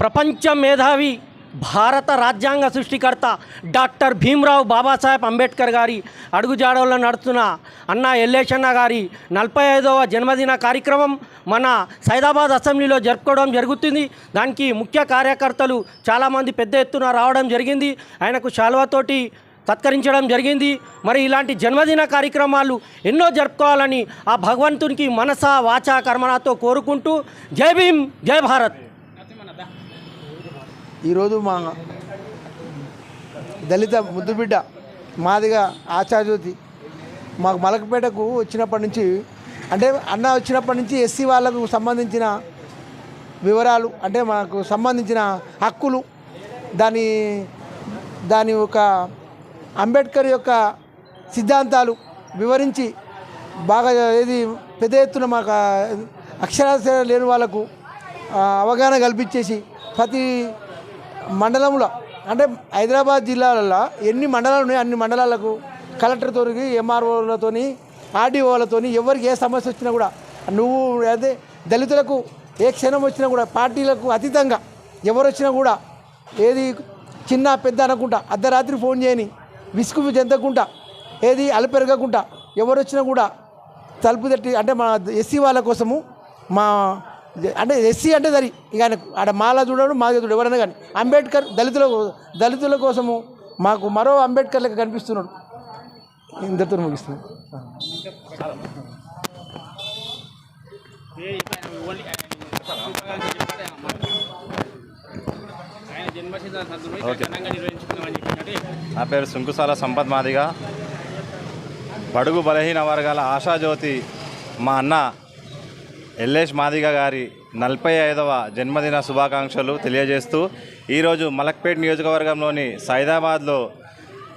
ప్రపంచ మేధావి భారత రాజ్యాంగ సృష్టికర్త డాక్టర్ భీమ్రావ్ బాబాసాహెబ్ అంబేద్కర్ గారి అడుగుజాడల్లో నడుస్తున్న అన్న ఎల్లేషన్న గారి నలభై ఐదవ జన్మదిన కార్యక్రమం మన సైదాబాద్ అసెంబ్లీలో జరుపుకోవడం జరుగుతుంది. దానికి ముఖ్య కార్యకర్తలు చాలామంది పెద్ద ఎత్తున రావడం జరిగింది. ఆయనకు శాల్వాతోటి సత్కరించడం జరిగింది. మరి ఇలాంటి జన్మదిన కార్యక్రమాలు ఎన్నో జరుపుకోవాలని ఆ భగవంతునికి మనసా వాచా కర్మణతో కోరుకుంటూ జై భీమ్ జై భారత్. ఈరోజు మా దళిత ముద్దుబిడ్డ మాదిగా ఆచార్యోతి మాకు మలకపేటకు వచ్చినప్పటి నుంచి అంటే అన్న వచ్చినప్పటి నుంచి ఎస్సీ వాళ్ళకు సంబంధించిన వివరాలు అంటే మాకు సంబంధించిన హక్కులు దాని దాని ఒక అంబేద్కర్ యొక్క సిద్ధాంతాలు వివరించి బాగా ఏది పెద్ద ఎత్తున మాకు అక్షరాస్యత లేని వాళ్ళకు అవగాహన కల్పించేసి ప్రతి మండలంలో అంటే హైదరాబాద్ జిల్లాలలో ఎన్ని మండలాలు ఉన్నాయో? అన్ని మండలాలకు కలెక్టర్తో ఎంఆర్ఓలతో ఆర్డీఓలతో ఎవరికి ఏ సమస్య వచ్చినా కూడా నువ్వు అదే దళితులకు ఏ క్షణం వచ్చినా కూడా పార్టీలకు అతీతంగా ఎవరు వచ్చినా కూడా ఏది చిన్న పెద్ద అనకుండా అర్ధరాత్రి ఫోన్ చేయని విసుగు చెందకుండా ఏది అలపెరగకుండా ఎవరు వచ్చినా కూడా తలుపు తట్టి అంటే మా ఎస్సీ వాళ్ళ కోసము మా అంటే ఎస్సీ అంటే దరి ఇక ఆయన ఆడ మాల చూడడు మాదిగ చూడు ఎవరైనా కానీ అంబేద్కర్ దళితుల దళితుల కోసము మాకు మరో అంబేద్కర్ లెక్క కనిపిస్తున్నాడు. ఇంతతో ముగిస్తున్నాను నా పేరు సుంకుసాల సంపత్ మాదిగా. బడుగు బలహీన వర్గాల ఆశాజ్యోతి మా అన్న ఎల్ఎస్ మాదిగ గారి నలభై ఐదవ జన్మదిన శుభాకాంక్షలు తెలియజేస్తూ ఈరోజు మలక్పేట్ నియోజకవర్గంలోని సైదాబాద్లో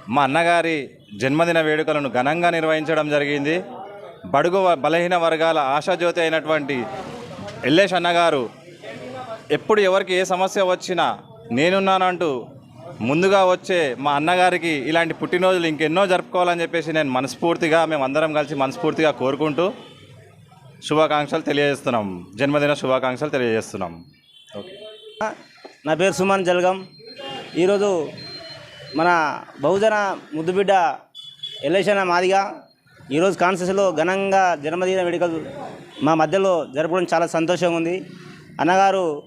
మా అన్నగారి జన్మదిన వేడుకలను ఘనంగా నిర్వహించడం జరిగింది. బడుగు వ- బలహీన వర్గాల ఆశాజ్యోతి అయినటువంటి ఎల్లేష్ అన్నగారు ఎప్పుడు ఎవరికి ఏ సమస్య వచ్చినా నేనున్నానంటూ ముందుగా వచ్చే మా అన్నగారికి ఇలాంటి పుట్టినరోజులు ఇంకెన్నో జరుపుకోవాలని చెప్పేసి నేను మనస్ఫూర్తిగా మేమందరం కలిసి మనస్ఫూర్తిగా కోరుకుంటూ శుభాకాంక్షలు తెలియజేస్తున్నాం. జన్మదిన శుభాకాంక్షలు తెలియజేస్తున్నాం. ఓకే. నా పేరు సుమన్ జల్గం. ఈరోజు మన బహుజన ముద్దుబిడ్డ ఎల్లేషన్ మాదిగా ఈరోజు కాన్సెస్లో ఘనంగా జన్మదిన వేడుకలు మా మధ్యలో జరపడం చాలా సంతోషంగా ఉంది. అన్నగారు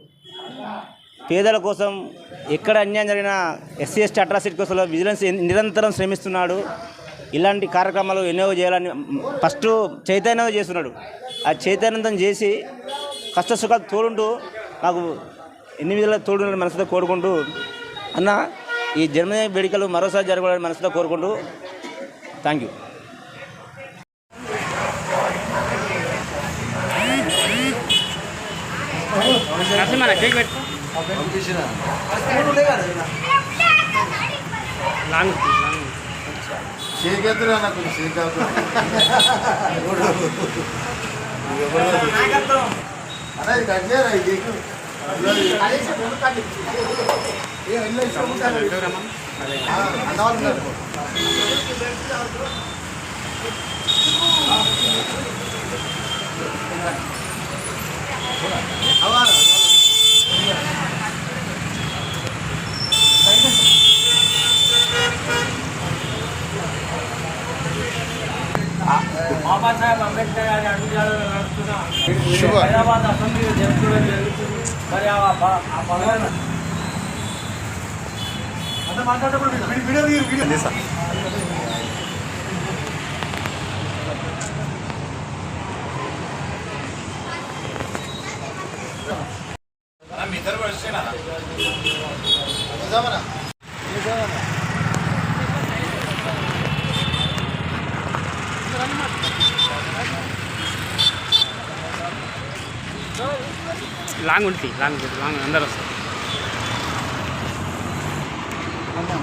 పేదల కోసం ఎక్కడ అన్యాయం జరిగిన ఎస్సీ ఎస్టీ అట్రాసిటీ కోసం విజిలెన్స్ నిరంతరం శ్రమిస్తున్నాడు. ఇలాంటి కార్యక్రమాలు ఎన్నో చేయాలని ఫస్ట్ చైతన్యం చేస్తున్నాడు. ఆ చైతన్యంతం చేసి కష్ట సుఖాలు తోడుంటూ నాకు ఎనిమిదిలో విధాల తోడు మనసుతో కోరుకుంటూ అన్న ఈ జన్మదిన వేడుకలు మరోసారి జరగాలని మనసుతో కోరుకుంటూ థ్యాంక్ యూ. చేయగలుగుతున్నా నాకు చేయగలుగుతున్నా అనేది కట్లేరా ఇది అన్నవాళ్ళు బాబాసాహెబ్ అంబేద్కర్ గారి అడుగుజాడలో నడుస్తున్న హైదరాబాద్ అసెంబ్లీలో జరుపుకోవడం జరుగుతుంది. మరి ఆ బ- ఆ భగవాన్ లాంగ్ ఉంటుంది లాంగ్ ఉంటుంది లాంగ్ అందరు వస్తారు కొంచెం